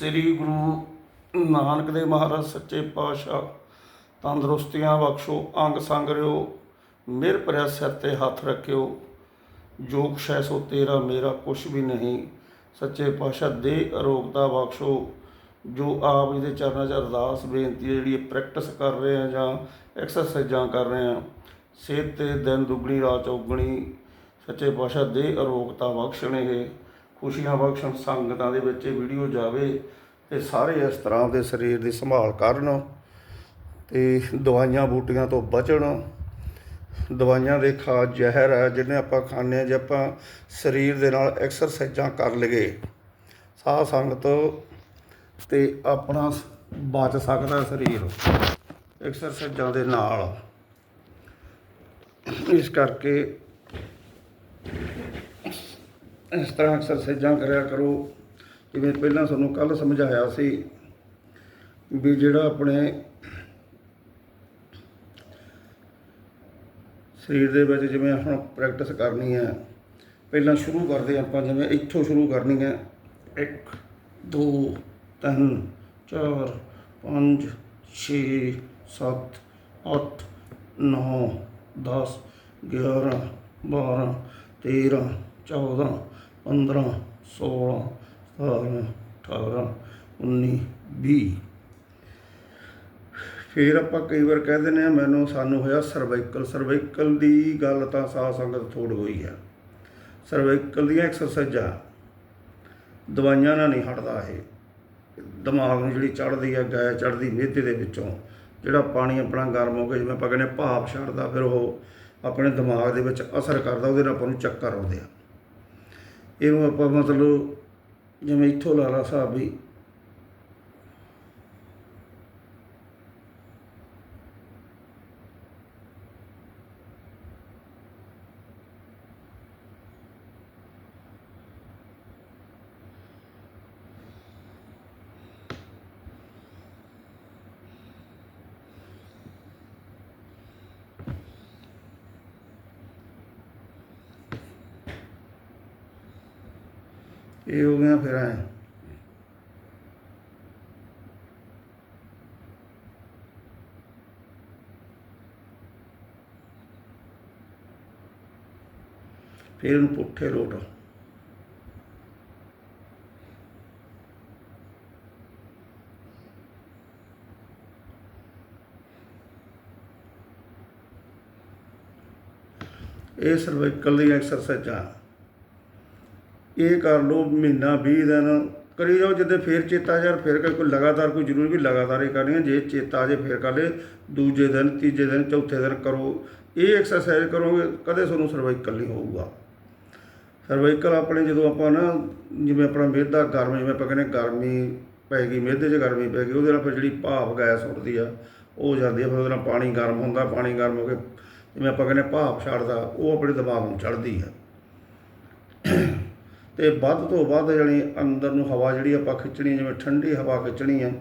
ਸ੍ਰੀ ਗੁਰੂ ਨਾਨਕ ਦੇਵ ਮਹਾਰਾਜ ਸੱਚੇ ਪਾਤਸ਼ਾਹ, ਤੰਦਰੁਸਤੀਆਂ ਬਖਸ਼ੋ, ਅੰਗ ਸੰਗ ਰਿਓ, ਮਿਹਰ ਭਰਿਆ ਸਿਰ ਤੇ ਹੱਥ ਰੱਖਿਓ। ਜੋ ਕੁਛ ਹੈ ਤੇਰਾ, ਮੇਰਾ ਕੁਛ ਵੀ ਨਹੀਂ। ਸੱਚੇ ਪਾਤਸ਼ਾਹ, ਦੇ ਅਰੋਗਤਾ ਬਖਸ਼ੋ। ਜੋ ਆਪ ਜੀ ਦੇ ਚਰਨਾਂ 'ਚ ਅਰਦਾਸ, ਬੇਨਤੀ ਹੈ, ਜਿਹੜੀ ਪ੍ਰੈਕਟਿਸ ਕਰ ਰਹੇ ਆ ਜਾਂ ਐਕਸਰਸਾਈਜ਼ਾਂ ਕਰ ਰਹੇ ਆ ਸਿਹਤ ਤੇ ਦਿਨ ਦੁੱਗਣੀ, ਰਾਤ ਚੌਗਣੀ ਸੱਚੇ ਪਾਤਸ਼ਾਹ, ਦੇ ਅਰੋਗਤਾ ਬਖਸ਼ਣ ਇਹ। ਖੁਸ਼ੀਆਂ ਬਖਸ਼ਣ ਸੰਗਤਾਂ ਦੇ ਵਿੱਚ ਇਹ ਵੀਡੀਓ ਜਾਵੇ ਤੇ ਸਾਰੇ ਇਸ ਤਰ੍ਹਾਂ ਦੇ ਸਰੀਰ ਦੀ ਸੰਭਾਲ ਕਰਨ ਤੇ ਦਵਾਈਆਂ ਬੂਟੀਆਂ ਤੋਂ ਬਚਣ। ਦਵਾਈਆਂ ਦੇ ਖਾ ਜ਼ਹਿਰ ਹੈ ਜਿਹਨੇ ਆਪਾਂ ਖਾਂਦੇ ਹਾਂ, ਜੇ ਆਪਾਂ ਸਰੀਰ ਦੇ ਨਾਲ ਐਕਸਰਸਾਈਜ਼ਾਂ ਕਰ ਲਈਏ, ਸਾਹ ਸੰਗਤ ਤੇ ਆਪਣਾ ਬਚ ਸਕਦਾ ਸਰੀਰ ਐਕਸਰਸਾਈਜ਼ਾਂ ਦੇ ਨਾਲ। ਇਸ ਕਰਕੇ ਇਸ ਤਰ੍ਹਾਂ ਐਕਸਰਸਾਈਜ਼ਾਂ ਕਰਿਆ ਕਰੋ, ਜਿਵੇਂ ਪਹਿਲਾਂ ਤੁਹਾਨੂੰ ਕੱਲ ਸਮਝਾਇਆ ਸੀ ਵੀ ਜਿਹੜਾ ਆਪਣੇ ਸਰੀਰ ਦੇ ਵਿੱਚ ਜਿਵੇਂ ਹੁਣ ਪ੍ਰੈਕਟਿਸ ਕਰਨੀ ਹੈ, ਪਹਿਲਾਂ ਸ਼ੁਰੂ ਕਰਦੇ ਹਾਂ ਆਪਾਂ, ਜਿਵੇਂ ਇੱਥੋਂ ਸ਼ੁਰੂ ਕਰਨੀ ਹੈ। 1 2 3 4 5 6 7 8 9 10 11 12 13 14 15 16 17 18 19 20 ਫਿਰ ਆਪਾਂ ਕਈ ਵਾਰ ਕਹਿ ਦਿੰਦੇ ਆ ਮੈਨੂੰ ਸਾਨੂੰ ਹੋਇਆ ਸਰਵਾਈਕਲ ਸਰਵਾਈਕਲ ਦੀ ਗੱਲ ਤਾਂ ਸਾਹ ਸੰਗਤ ਥੋੜ ਹੋਈ ਆ। ਸਰਵਾਈਕਲ ਦੀਆਂ ਐਕਸਰਸਾਈਜ਼ਾਂ ਦਵਾਈਆਂ ਨਾਲ ਨਹੀਂ ਹਟਦਾ ਇਹ। ਦਿਮਾਗ ਨੂੰ ਜਿਹੜੀ ਚੜ੍ਹਦੀ ਆ, ਗਾਇ ਚੜ੍ਹਦੀ ਮਿਹਦੇ ਦੇ ਵਿੱਚੋਂ, ਜਿਹੜਾ ਪਾਣੀ ਆਪਣਾ ਗਰਮ ਹੋ ਕੇ ਜਿਵੇਂ ਆਪਾਂ ਕਹਿੰਦੇ ਭਾਪ ਛੱਡਦਾ, ਫਿਰ ਉਹ ਆਪਣੇ ਦਿਮਾਗ ਦੇ ਵਿੱਚ ਅਸਰ ਕਰਦਾ, ਉਹਦੇ ਨਾਲ ਆਪਾਂ ਨੂੰ ਚੱਕਰ ਆਉਂਦੇ ਆ। ਇਹਨੂੰ ਆਪਾਂ ਮਤਲਬ ਜਿਵੇਂ ਇੱਥੋਂ ਲਾ ਲਾ ਹਿਸਾਬ ਵੀ ਇਹ ਹੋ ਗਿਆ ਫਿਰ ਫਿਰ ਉਹਨੂੰ ਪੁੱਠੇ ਲੋਟ ਇਹ ਸਰਵਾਈਕਲ ਦੀ ਐਕਸਰਸਾਈਜ਼ਾਂ ਇਹ ਕਰ ਲਓ, ਮਹੀਨਾ 20 ਦਿਨ, ਕਰੀ ਜਾਓ, ਜਿੱਦੇ ਫੇਰ ਚੇਤਾ ਯਾਰ, ਫੇਰ ਕਰ ਕੋਈ ਲਗਾਤਾਰ ਕੋਈ ਜ਼ਰੂਰੀ ਵੀ ਲਗਾਤਾਰ ਹੀ ਕਰਨੀ ਹੈ। ਜੇ ਚੇਤਾ ਜੇ ਫੇਰ ਕਰ ਲੇ ਦੂਜੇ ਦਿਨ, ਤੀਜੇ ਦਿਨ, ਚੌਥੇ ਦਿਨ ਕਰੋ। ਇਹ ਐਕਸਰਸਾਈਜ਼ ਕਰੋਗੇ, ਕਦੇ ਤੁਹਾਨੂੰ ਸਰਵਾਈਕਲ ਨਹੀਂ ਹੋਊਗਾ। ਸਰਵਾਈਕਲ ਆਪਣੇ ਜਦੋਂ ਆਪਾਂ ਨਾ, ਜਿਵੇਂ ਆਪਣਾ ਮਿਹਦਾ ਗਰਮ, ਜਿਵੇਂ ਆਪਾਂ ਕਹਿੰਦੇ ਗਰਮੀ ਪੈ ਗਈ, ਮਿਹਦੇ 'ਚ ਗਰਮੀ ਪੈ ਗਈ, ਉਹਦੇ ਨਾਲ ਫਿਰ ਜਿਹੜੀ ਭਾਪ ਗੈਸ ਉੱਠਦੀ ਆ, ਉਹ ਜਾਂਦੀ ਆ। ਫਿਰ ਉਹਦੇ ਨਾਲ ਪਾਣੀ ਗਰਮ ਹੁੰਦਾ, ਪਾਣੀ ਗਰਮ ਹੋ ਕੇ ਜਿਵੇਂ ਆਪਾਂ ਕਹਿੰਦੇ ਭਾਪ ਛੱਡਦਾ, ਉਹ ਆਪਣੇ ਦਿਮਾਗ ਨੂੰ ਚੜ੍ਹਦੀ ਆ। ਤੇ ਵੱਧ ਤੋਂ ਵੱਧ ਜਾਣੀ ਅੰਦਰ ਨੂੰ ਹਵਾ ਜਿਹੜੀ ਆਪਾਂ ਖਿੱਚਣੀ, ਜਿਵੇਂ ਠੰਡੀ ਹਵਾ ਖਿੱਚਣੀ ਹੈ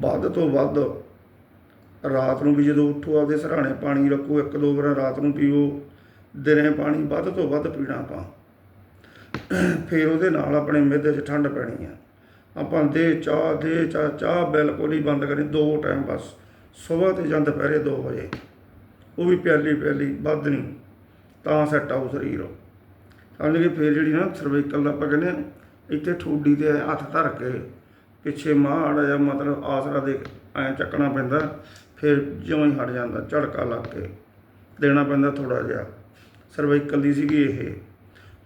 ਵੱਧ ਤੋਂ ਵੱਧ ਰਾਤ ਨੂੰ ਵੀ ਜਦੋਂ ਉੱਠੋ ਆਪਦੇ ਸਰਾਣੇ ਪਾਣੀ ਰੱਖੋ ਇੱਕ ਦੋ ਵਾਰ ਰਾਤ ਨੂੰ ਪੀਓ ਦਿਨੇ ਪਾਣੀ ਵੱਧ ਤੋਂ ਵੱਧ ਪੀਣਾ ਆਪਾਂ। ਫਿਰ ਉਹਦੇ ਨਾਲ ਆਪਣੇ ਮਿਹਦੇ 'ਚ ਠੰਡ ਪੈਣੀ ਆ। ਆਪਾਂ ਦੇ ਚਾਹ ਦੇ ਚਾਹ ਚਾਹ ਬਿਲਕੁਲ ਹੀ ਬੰਦ ਕਰਨੀ ਦੋ ਟਾਈਮ ਬਸ। ਸਵੇਰ ਤੇ ਜਾਂ ਦੁਪਹਿਰੇ 2 ਵਜੇ। ਉਹ ਵੀ ਪਿਆਲੀ ਪਿਆਲੀ ਵੱਧ ਨਹੀਂ। ਤਾਂ ਸੈੱਟ ਆਉ ਸਰੀਰ। ਸਮਝ ਗਏ ਫਿਰ ਜਿਹੜੀ ਨਾ ਸਰਵਾਈਕਲ ਦਾ ਆਪਾਂ ਕਹਿੰਦੇ ਆ, ਇੱਥੇ ਠੋਡੀ ਤੇ ਹੱਥ ਧਰ ਕੇ ਪਿੱਛੇ ਮਾੜਾ ਜਿਹਾ ਮਤਲਬ ਆਸਰਾ ਦੇ ਐ ਚੱਕਣਾ ਪੈਂਦਾ, ਫਿਰ ਜਿਉਂ ਹੀ ਹਟ ਜਾਂਦਾ, ਝੜਕਾ ਲੱਗ ਕੇ ਦੇਣਾ ਪੈਂਦਾ ਥੋੜਾ ਜਿਹਾ। ਸਰਵਾਈਕਲ ਦੀ ਸੀਗੀ ਇਹ।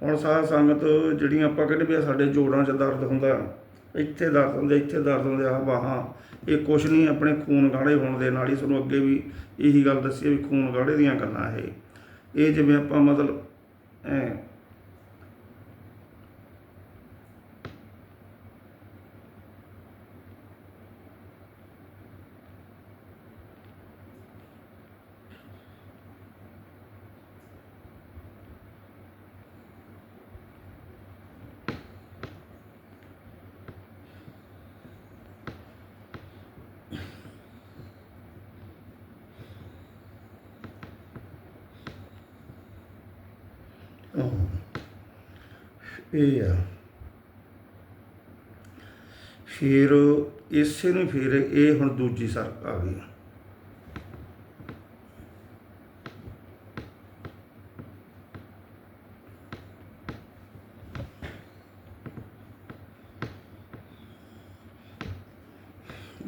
ਹੁਣ ਸਾਹ ਸੰਗਤ ਜਿਹੜੀਆਂ ਆਪਾਂ ਕਹਿੰਦੇ ਵੀ ਆਹ ਸਾਡੇ ਜੋੜਾਂ 'ਚ ਦਰਦ ਹੁੰਦਾ, ਇੱਥੇ ਦਰਦ ਹੁੰਦੇ, ਇੱਥੇ ਦਰਦ ਹੁੰਦੇ ਆ ਬਾਹਾਂ, ਇਹ ਕੁਛ ਨਹੀਂ, ਆਪਣੇ ਖੂਨ ਗਾੜੇ ਹੋਣ ਦੇ ਨਾਲ ਹੀ ਤੁਹਾਨੂੰ ਅੱਗੇ ਵੀ ਇਹੀ ਗੱਲ ਦੱਸੀ ਵੀ ਖੂਨ ਗਾੜੇ ਦੀਆਂ ਗੱਲਾਂ ਇਹ। ਇਹ ਜਿਵੇਂ ਆਪਾਂ ਮਤਲਬ ਐਂ ਆਹ। ਇਹ ਆ। ਫਿਰ ਇਸੇ ਨੂੰ ਫਿਰ ਇਹ ਹੁਣ ਦੂਜੀ ਸਰਕ ਆ ਗਈ।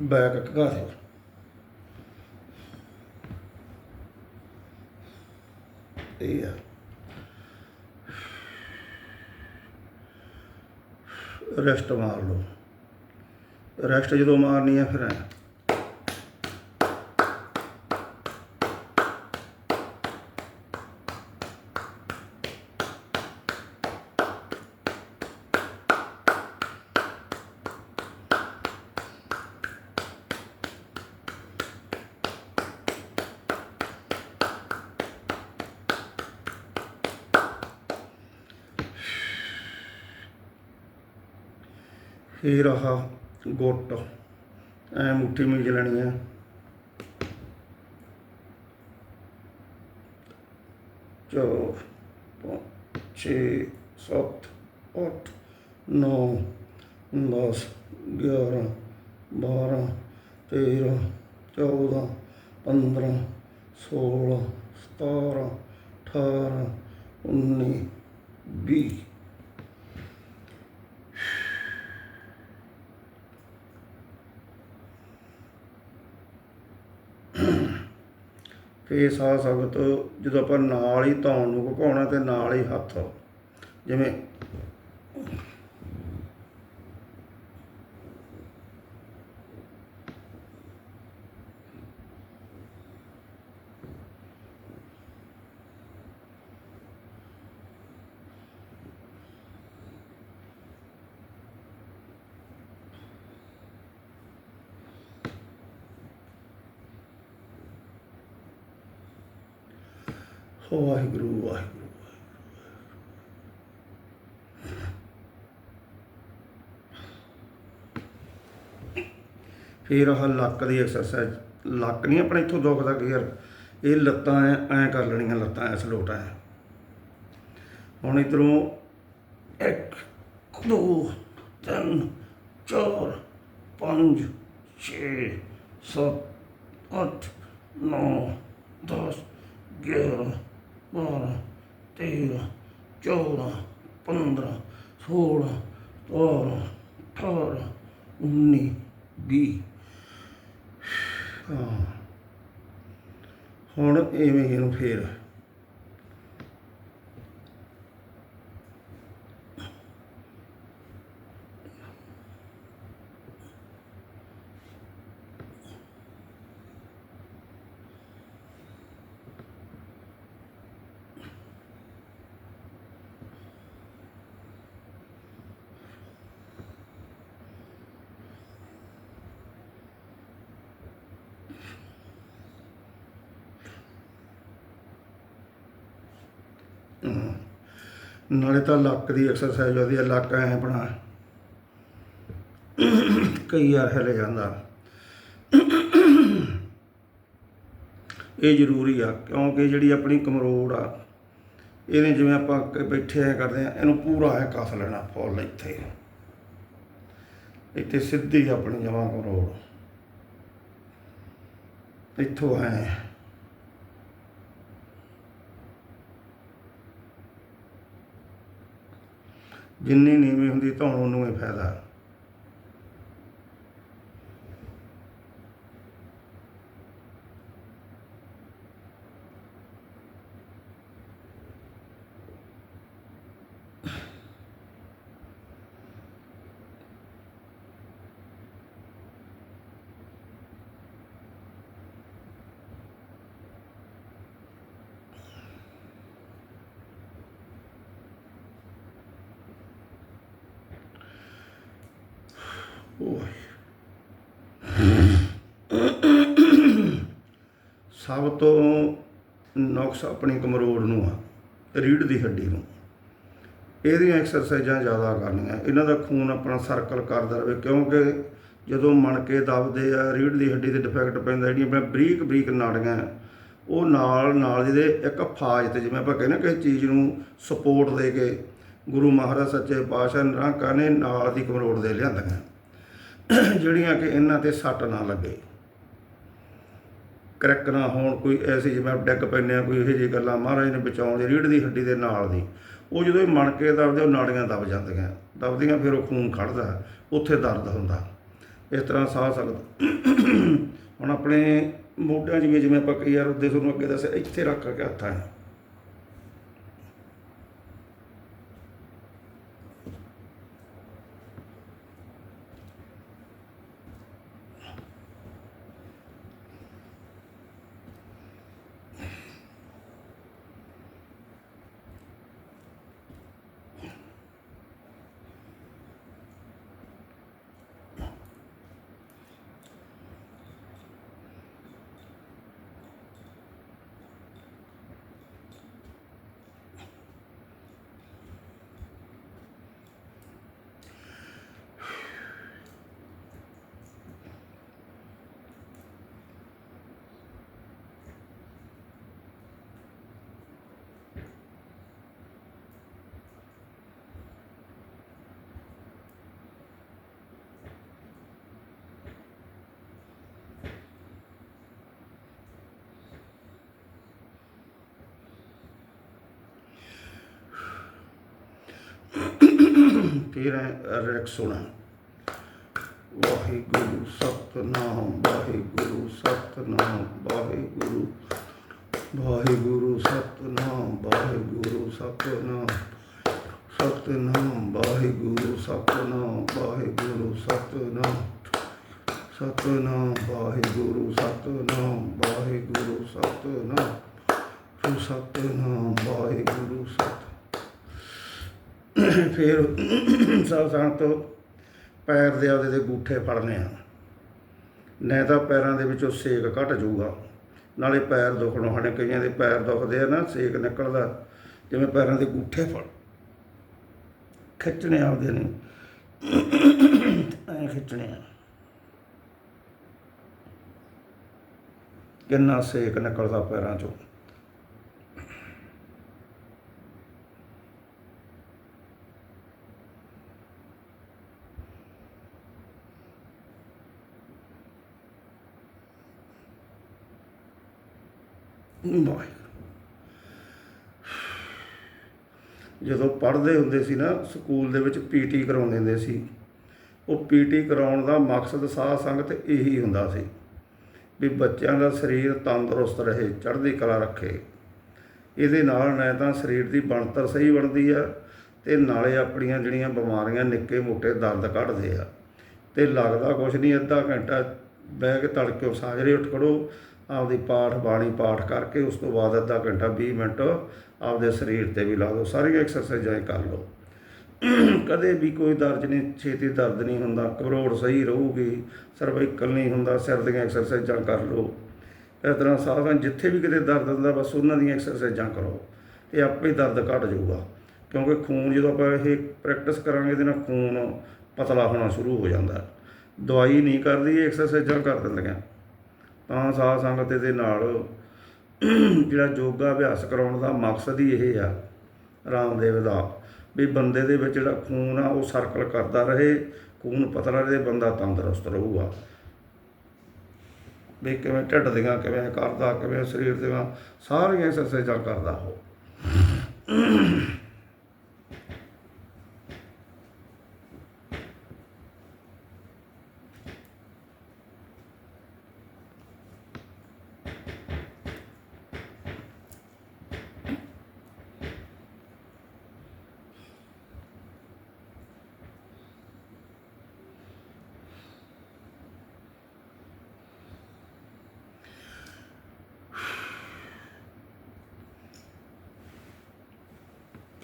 ਬੈਕ ਕਗਾ ਦੇ ਇਹ ਆ ਰੈਸਟ ਮਾਰ ਲਓ। ਰੈਸਟ ਜਦੋਂ ਮਾਰਨੀ ਆ ਫਿਰ ਐਂ। ਫਿਰ ਆਹ ਗੁੱਟ? ਐ ਮੁੱਠੀ ਮੀਜ ਲੈਣੀ ਹੈ ਚੋ 6 ਸੱਤ, ਅੱਠ, ਨੌ 10 11 12 13 14 15 16 17 18 19 20 ਇਹ ਸਾਹ ਸੰਗਤ ਜਦੋਂ ਆਪਾਂ ਨਾਲ ਹੀ ਧੌਣ ਨੂੰ ਘੁਕਾਉਣਾ ਅਤੇ ਨਾਲ ਹੀ ਹੱਥ, ਜਿਵੇਂ ਫਿਰ ਆਹ ਲੱਕ ਦੀ ਐਕਸਰਸਾਈਜ਼ ਲੱਕ ਨਹੀਂ ਆਪਣੇ ਇੱਥੋਂ ਦੁਖਦਾ ਗੇਅਰ ਇਹ ਲੱਤਾਂ ਐ, ਐਂ ਕਰ ਲੈਣੀਆਂ ਲੱਤਾਂ ਐ ਸਲੋਟ ਐ। ਹੁਣ ਇਧਰੋਂ 1 2 3 4 5 6 7 8 9 10 11 12 13 14 15 16 17 18 19 20 ਹਾਂ। ਹੁਣ ਇਵੇਂ ਇਹਨੂੰ ਫੇਰ ਨਾਲੇ ਤਾਂ ਲੱਕ ਦੀ ਐਕਸਰਸਾਈਜ਼ ਹੁੰਦੀ ਹੈ ਲੱਕ ਐ ਬਣਾ। ਕਈ ਵਾਰ ਹਿੱਲ ਜਾਂਦਾ। ਇਹ ਜ਼ਰੂਰੀ ਆ, ਕਿਉਂਕਿ ਜਿਹੜੀ ਆਪਣੀ ਕਮਰੋੜ ਆ ਇਹਨੇ ਜਿਵੇਂ ਆਪਾਂ ਬੈਠੇ ਐ ਕਰਦੇ ਆ, ਇਹਨੂੰ ਪੂਰਾ ਐ ਕੱਸ ਲੈਣਾ ਫੁੱਲ ਇੱਥੇ। ਇੱਥੇ ਸਿੱਧੀ ਆਪਣੀ ਜਮਾਂ ਕਮਰੋੜ। ਇੱਥੋਂ ਐ। ਜਿੰਨੀ ਨੀਵੀਂ ਹੁੰਦੀ ਧੌਣ ਉਹਨੂੰ ਹੀ ਫਾਇਦਾ। ਸਭ ਤੋਂ ਨੁਕਸ ਆਪਣੀ ਕਮਰੋੜ ਨੂੰ ਆ ਰੀੜ ਦੀ ਹੱਡੀ ਨੂੰ। ਇਹਦੀਆਂ ਐਕਸਰਸਾਈਜ਼ਾਂ ਜ਼ਿਆਦਾ ਕਰਨੀਆਂ। ਇਹਨਾਂ ਦਾ ਖੂਨ ਆਪਣਾ ਸਰਕਲ ਕਰਦਾ ਰਹੇ, ਕਿਉਂਕਿ ਜਦੋਂ ਮਣਕੇ ਦਬਦੇ ਆ ਰੀੜ ਦੀ ਹੱਡੀ ਤੇ ਡਿਫੈਕਟ ਪੈਂਦਾ, ਜਿਹੜੀਆਂ ਆਪਣੀਆਂ ਬਰੀਕ ਬਰੀਕ ਨਾੜੀਆਂ, ਉਹ ਨਾਲ ਨਾਲ ਜਿਹਦੇ ਇੱਕ ਫਾਜ ਤੇ ਜਿਵੇਂ ਆਪਾਂ ਕਹਿੰਦੇ ਕਿਸੇ ਚੀਜ਼ ਨੂੰ ਸਪੋਰਟ ਦੇ ਕੇ ਗੁਰੂ ਮਹਾਰਾਜ ਸੱਚੇ ਪਾਤਸ਼ਾਹ ਨਿਰੰਕਾਰ ਨੇ ਨਾਲ ਦੀ ਕਮਰੋੜ ਦੇ ਲਿਆਂਦੀਆਂ। ਜਿਹੜੀਆਂ ਕਿ ਇਹਨਾਂ ਤੇ ਸੱਟ ਨਾ ਲੱਗੇ। ਕਰੈਕ ਨਾ ਹੋਣ, ਕੋਈ ਐਸੀ ਜਿਵੇਂ ਡਿੱਗ ਪੈਂਦੇ ਆ ਕੋਈ ਇਹੋ ਜਿਹੀ ਗੱਲਾਂ ਮਹਾਰਾਜ ਨੇ ਬਚਾਉਣ ਦੀ ਰੀੜ ਦੀ ਹੱਡੀ ਦੇ ਨਾਲ ਦੀ, ਉਹ ਜਦੋਂ ਇਹ ਮਣਕੇ ਦਬਦੇ, ਉਹ ਨਾੜੀਆਂ ਦਬ ਜਾਂਦੀਆਂ। ਦਬਦੀਆਂ ਫਿਰ ਉਹ ਖੂਨ ਖੜਦਾ ਉੱਥੇ ਦਰਦ ਹੁੰਦਾ। ਇਸ ਤਰ੍ਹਾਂ ਸਾਹ ਸਕਦਾ ਹੁਣ ਆਪਣੇ ਮੋਢਿਆਂ ਜਿਵੇਂ ਜਿਵੇਂ ਆਪਾਂ ਕਈ ਯਾਰ ਉਹਦੇ ਤੁਹਾਨੂੰ ਅੱਗੇ ਦੱਸਿਆ, ਇੱਥੇ ਰੱਖ ਕੇ ਹੱਥਾਂ ਨੂੰ ਫਿਰ ਰਿਲੈਕਸ ਹੋਣਾ ਵਾਹਿਗੁਰੂ ਸਤਨਾਮ ਵਾਹਿਗੁਰੂ ਸਤਨਾਮ, ਵਾਹਿਗੁਰੂ ਵਾਹਿਗੁਰੂ ਸਤਨਾਮ ਵਾਹਿਗੁਰੂ ਸਤਨਾਮ ਸਤਨਾਮ, ਵਾਹਿਗੁਰੂ ਸਤਨਾਮ ਵਾਹਿਗੁਰੂ ਸਤਨਾਮ ਸਤਨਾਮ, ਵਾਹਿਗੁਰੂ ਸਤਨਾਮ ਵਾਹਿਗੁਰੂ ਸਤਨਾਮ ਸਤਨਾਮ, ਵਾਹਿਗੁਰੂ ਸਤਨਾਮ ਫਿਰ ਸਭ ਸੰਤ ਪੈਰ ਦੇ ਆਪਦੇ ਦੇ ਗੂਠੇ ਫੜਨੇ ਆ। ਨਹੀਂ ਤਾਂ ਪੈਰਾਂ ਦੇ ਵਿੱਚੋਂ ਸੇਕ ਘਟ ਜਾਊਗਾ। ਨਾਲੇ ਪੈਰ ਦੁਖਣ ਹਣੇ ਕਈਆਂ ਦੇ ਪੈਰ ਦੁਖਦੇ ਆ ਨਾ, ਸੇਕ ਨਿਕਲਦਾ, ਜਿਵੇਂ ਪੈਰਾਂ ਦੇ ਗੂਠੇ ਫੜ। ਖਿੱਚਣੇ ਆਪਦੇ ਨੇ। ਐ ਖਿੱਚਣੇ ਆ। ਕਿੰਨਾ ਸੇਕ ਨਿਕਲਦਾ ਪੈਰਾਂ ਚੋਂ ਵਾਹਿਗੁਰੂ ਜਦੋਂ ਪੜ੍ਹਦੇ ਹੁੰਦੇ ਸੀ ਨਾ, ਸਕੂਲ ਦੇ ਵਿੱਚ ਪੀਟੀ ਕਰਾਉਂਦੇ ਹੁੰਦੇ ਸੀ। ਉਹ ਪੀਟੀ ਕਰਾਉਣ ਦਾ ਮਕਸਦ ਸਾਧ ਸੰਗਤ ਇਹੀ ਹੁੰਦਾ ਸੀ ਵੀ ਬੱਚਿਆਂ ਦਾ ਸਰੀਰ ਤੰਦਰੁਸਤ ਰਹੇ, ਚੜ੍ਹਦੀ ਕਲਾ ਰੱਖੇ। ਇਹਦੇ ਨਾਲ ਨਾ ਤਾਂ ਸਰੀਰ ਦੀ ਬਣਤਰ ਸਹੀ ਬਣਦੀ ਆ ਤੇ ਨਾਲੇ ਆਪਣੀਆਂ ਜਿਹੜੀਆਂ ਬਿਮਾਰੀਆਂ ਨਿੱਕੇ ਮੋਟੇ ਦਰਦ ਕੱਢਦੇ ਆ। ਤੇ ਲੱਗਦਾ ਕੁਛ ਨਹੀਂ, ਅੱਧਾ ਘੰਟਾ ਬਹਿ ਕੇ ਤੜਕੇ ਸਾਜਰੇ ਉੱਠ ਖੜੋ ਆਪਦੀ ਪਾਠ ਬਾਣੀ ਪਾਠ ਕਰਕੇ ਉਸ ਤੋਂ ਬਾਅਦ ਅੱਧਾ ਘੰਟਾ 20 ਮਿੰਟ ਆਪਦੇ ਸਰੀਰ ਤੇ ਵੀ ਲਾ ਦਿਓ। ਸਾਰੀਆਂ ਐਕਸਰਸਾਈਜ਼ਾਂ ਕਰ ਲਓ। ਕਦੇ ਵੀ ਕੋਈ ਦਰਦ ਨਹੀਂ, ਛੇਤੀ ਦਰਦ ਨਹੀਂ ਹੁੰਦਾ, ਘਬਰਾਹਟ ਸਹੀ ਰਹੂਗੀ ਸਰਵਾਈਕਲ ਨਹੀਂ ਹੁੰਦਾ, ਸਿਰ ਦੀਆਂ ਐਕਸਰਸਾਈਜ਼ਾਂ ਕਰ ਲਓ। ਇਸ ਤਰ੍ਹਾਂ ਸਾਰਾ ਜਿੱਥੇ ਵੀ ਕਿਤੇ ਦਰਦ ਹੁੰਦਾ, ਬਸ ਉਹਨਾਂ ਦੀਆਂ ਐਕਸਰਸਾਈਜ਼ਾਂ ਕਰੋ ਇਹ ਆਪੇ ਦਰਦ ਘਟ ਜਾਊਗਾ। ਕਿਉਂਕਿ ਖੂਨ ਜਦੋਂ ਆਪਾਂ ਇਹ ਪ੍ਰੈਕਟਿਸ ਕਰਾਂਗੇ, ਇਹਦੇ ਨਾਲ ਖੂਨ ਪਤਲਾ ਹੋਣਾ ਸ਼ੁਰੂ ਹੋ ਜਾਂਦਾ। ਦਵਾਈ ਨਹੀਂ ਕਰਦੀ ਐਕਸਰਸਾਈਜ਼ਾਂ ਕਰ ਦਿੰਦੀਆਂ। ਤਾਂ ਸਾਧ ਸੰਗਤ ਦੇ ਨਾਲ ਜਿਹੜਾ ਯੋਗਾ ਅਭਿਆਸ ਕਰਾਉਣ ਦਾ ਮਕਸਦ ਹੀ ਇਹ ਆ, ਰਾਮਦੇਵ ਦਾ, ਵੀ ਬੰਦੇ ਦੇ ਵਿੱਚ ਜਿਹੜਾ ਖੂਨ ਆ, ਉਹ ਸਰਕਲ ਕਰਦਾ ਰਹੇ, ਖੂਨ ਪਤਲਾ ਰਹੇ, ਬੰਦਾ ਤੰਦਰੁਸਤ ਰਹੂਗਾ। ਵੀ ਕਿਵੇਂ ਢਿੱਡ ਦੀਆਂ, ਕਿਵੇਂ ਕਰਦਾ, ਕਿਵੇਂ ਸਰੀਰ ਦੀਆਂ ਸਾਰੀਆਂ ਐਕਸਰਸਾਈਜ਼ਾਂ ਕਰਦਾ ਹੋ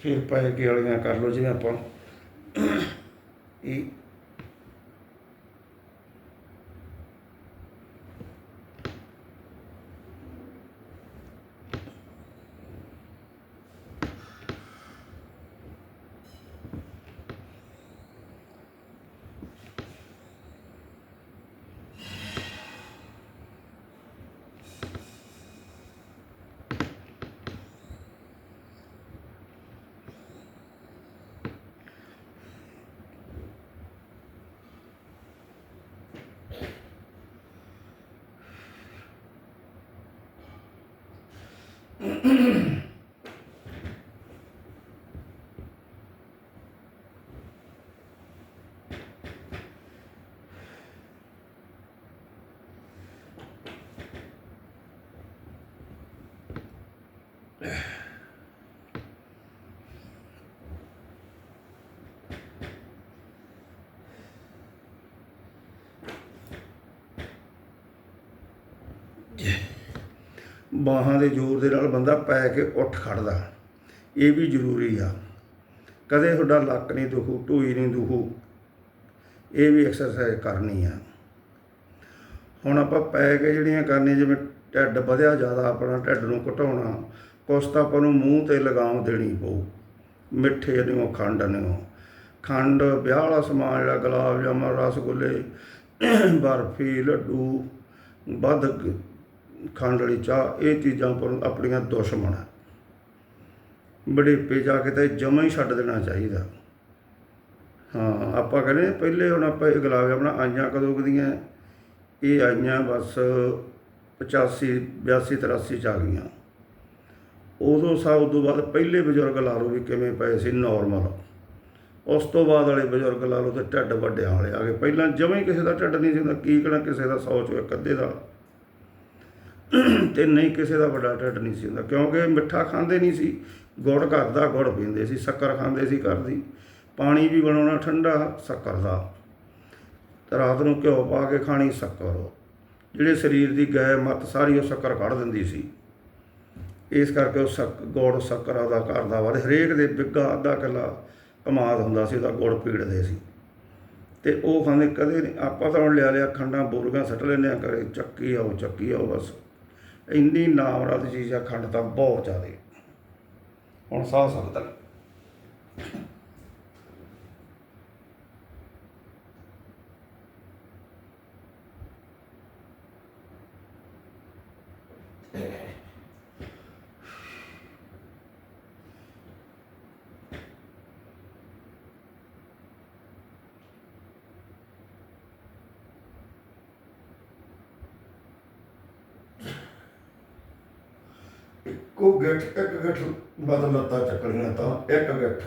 ਫਿਰ ਪੈ ਕੇ ਵਾਲੀਆਂ ਕਰ ਲਓ ਜਿਵੇਂ ਆਪਾਂ ਇਹ Yeah. ਬਾਹਾਂ ਦੇ ਜ਼ੋਰ ਦੇ ਨਾਲ ਬੰਦਾ ਪੈ ਕੇ ਉੱਠ ਖੜਦਾ। ਇਹ ਵੀ ਜ਼ਰੂਰੀ ਆ। ਕਦੇ ਤੁਹਾਡਾ ਲੱਕ ਨਹੀਂ ਦੁਖੂ, ਢੂਈ ਨਹੀਂ ਦੁਖੂ। ਇਹ ਵੀ ਐਕਸਰਸਾਈਜ਼ ਕਰਨੀ ਆ। ਹੁਣ ਆਪਾਂ ਪੈ ਕੇ ਜਿਹੜੀਆਂ ਕਰਨੀਆਂ, ਜਿਵੇਂ ਢਿੱਡ ਵਧਿਆ ਜ਼ਿਆਦਾ, ਆਪਣਾ ਢਿੱਡ ਨੂੰ ਘਟਾਉਣਾ, ਕੁਛ ਤਾਂ ਆਪਾਂ ਨੂੰ ਮੂੰਹ ਤੇ ਲਗਾਮ ਦੇਣੀ ਪਊ। ਮਿੱਠੇ ਨਹੀਂ ਖੰਡ ਨਹੀਂ ਖੰਡ, ਵਿਆਹ ਵਾਲਾ ਸਮਾਨ ਜਿਹੜਾ, ਗੁਲਾਬ ਜਾਮਨ ਰਸਗੁੱਲੇ, ਬਰਫੀ, ਲੱਡੂ, ਵੱਧ ਕ- ਖੰਡ ਵਾਲੀ ਚਾਹ, ਇਹ ਚੀਜ਼ਾਂ ਪਰ ਆਪਣੀਆਂ ਦੁਸ਼ਮਣ ਆ। ਬੜੇਪੇ ਜਾ ਕੇ ਤਾਂ ਜਮਾ ਹੀ ਛੱਡ ਦੇਣਾ ਚਾਹੀਦਾ। ਹਾਂ, ਆਪਾਂ ਕਹਿੰਦੇ ਪਹਿਲੇ ਹੁਣ ਆਪਾਂ ਇਹ ਗੁਲਾਬ ਆਪਣਾ ਆਈਆਂ ਕਦੋਂ ਕਦੀਆਂ, ਇਹ ਆਈਆਂ ਬਸ 85 82 83 ਚ ਆ ਗਈਆਂ। ਉਦੋਂ ਸਭ ਤੋਂ ਬਾਅਦ ਪਹਿਲੇ ਬਜ਼ੁਰਗ ਲਾ ਲਓ ਵੀ ਕਿਵੇਂ ਪਏ ਸੀ ਨਾਰਮਲ ਉਸ ਤੋਂ ਬਾਅਦ ਵਾਲੇ ਬਜ਼ੁਰਗ ਲਾ ਲਓ ਤੇ ਢੱਡ ਵੱਡਿਆਂ ਵਾਲੇ ਆ ਗਏ। ਪਹਿਲਾਂ ਜਮਾਂ ਹੀ ਕਿਸੇ ਦਾ ਢੱਡ ਨਹੀਂ ਸੀ ਹੁੰਦਾ, ਕੀ ਕਹਣਾ ਕਿਸੇ ਦਾ 100 ਚੋਂ ਇੱਕ ਅੱਧੇ ਦਾ। ਤੇ ਨਹੀਂ ਕਿਸੇ ਦਾ ਵੱਡਾ ਢਿੱਡ ਨਹੀਂ ਸੀ ਹੁੰਦਾ, ਕਿਉਂਕਿ ਮਿੱਠਾ ਖਾਂਦੇ ਨਹੀਂ ਸੀ, ਗੁੜ ਘਰ ਦਾ ਗੁੜ ਪੀਂਦੇ ਸੀ, ਸ਼ੱਕਰ ਖਾਂਦੇ ਸੀ ਘਰ ਦੀ, ਪਾਣੀ ਵੀ ਬਣਾਉਣਾ ਠੰਡਾ, ਸ਼ੱਕਰ ਦਾ। ਰਾਤ ਨੂੰ ਘਿਓ ਪਾ ਕੇ ਖਾਣੀ ਸ਼ੱਕਰ। ਜਿਹੜੇ ਸਰੀਰ ਦੀ ਗੈ ਮਤ ਸਾਰੀ ਉਹ ਸ਼ੱਕਰ ਕੱਢ ਦਿੰਦੀ ਸੀ। ਇਸ ਕਰਕੇ ਉਹ ਸ਼ੱਕ, ਗੁੜ ਸ਼ੱਕਰ ਦਾ ਘਰ ਦਾ ਵਾ ਹਰੇਕ ਦੇ ਬਿੱਗਾ ਅੱਧਾ ਕਿੱਲਾ ਕਮਾਦ ਹੁੰਦਾ ਸੀ, ਉਹਦਾ ਗੁੜ ਪੀੜਦੇ ਸੀ। ਤੇ ਉਹ ਖਾਂਦੇ ਕਦੇ ਨਹੀਂ, ਆਪਾਂ ਤਾਂ ਹੁਣ ਲਿਆ ਲਿਆ ਖੰਡਾਂ, ਬੋਰੀਆਂ ਸੱਟ ਲੈਂਦੇ ਆ ਕਰੇ ਚੱਕੀ ਆਓ ਚੱਕੀ ਆਓ ਬਸ। ਇੰਨੀ ਨਾਮਰਾਦ ਚੀਜ਼ ਆ ਖੰਡ ਤਾਂ ਬਹੁਤ ਜ਼ਿਆਦਾ। ਹੁਣ ਸਾਹ ਸਕਦਾ ਇੱਕੋ ਗੱਠ ਇੱਕ ਗੱਠ ਬਦਲਤਾ ਲੱਤਾਂ ਚੱਕਣੀਆਂ ਤਾਂ ਇੱਕ ਗੱਠ।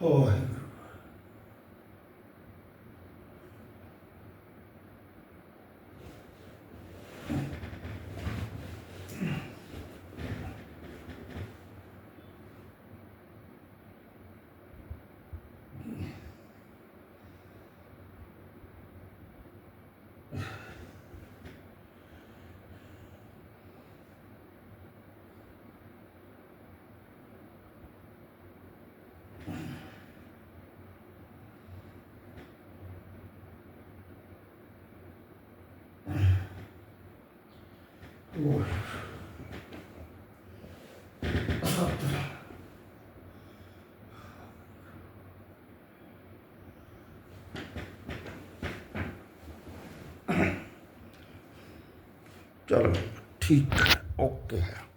Oh. 오. ਠੀਕ ਹੈ ਓਕੇ ਹੈ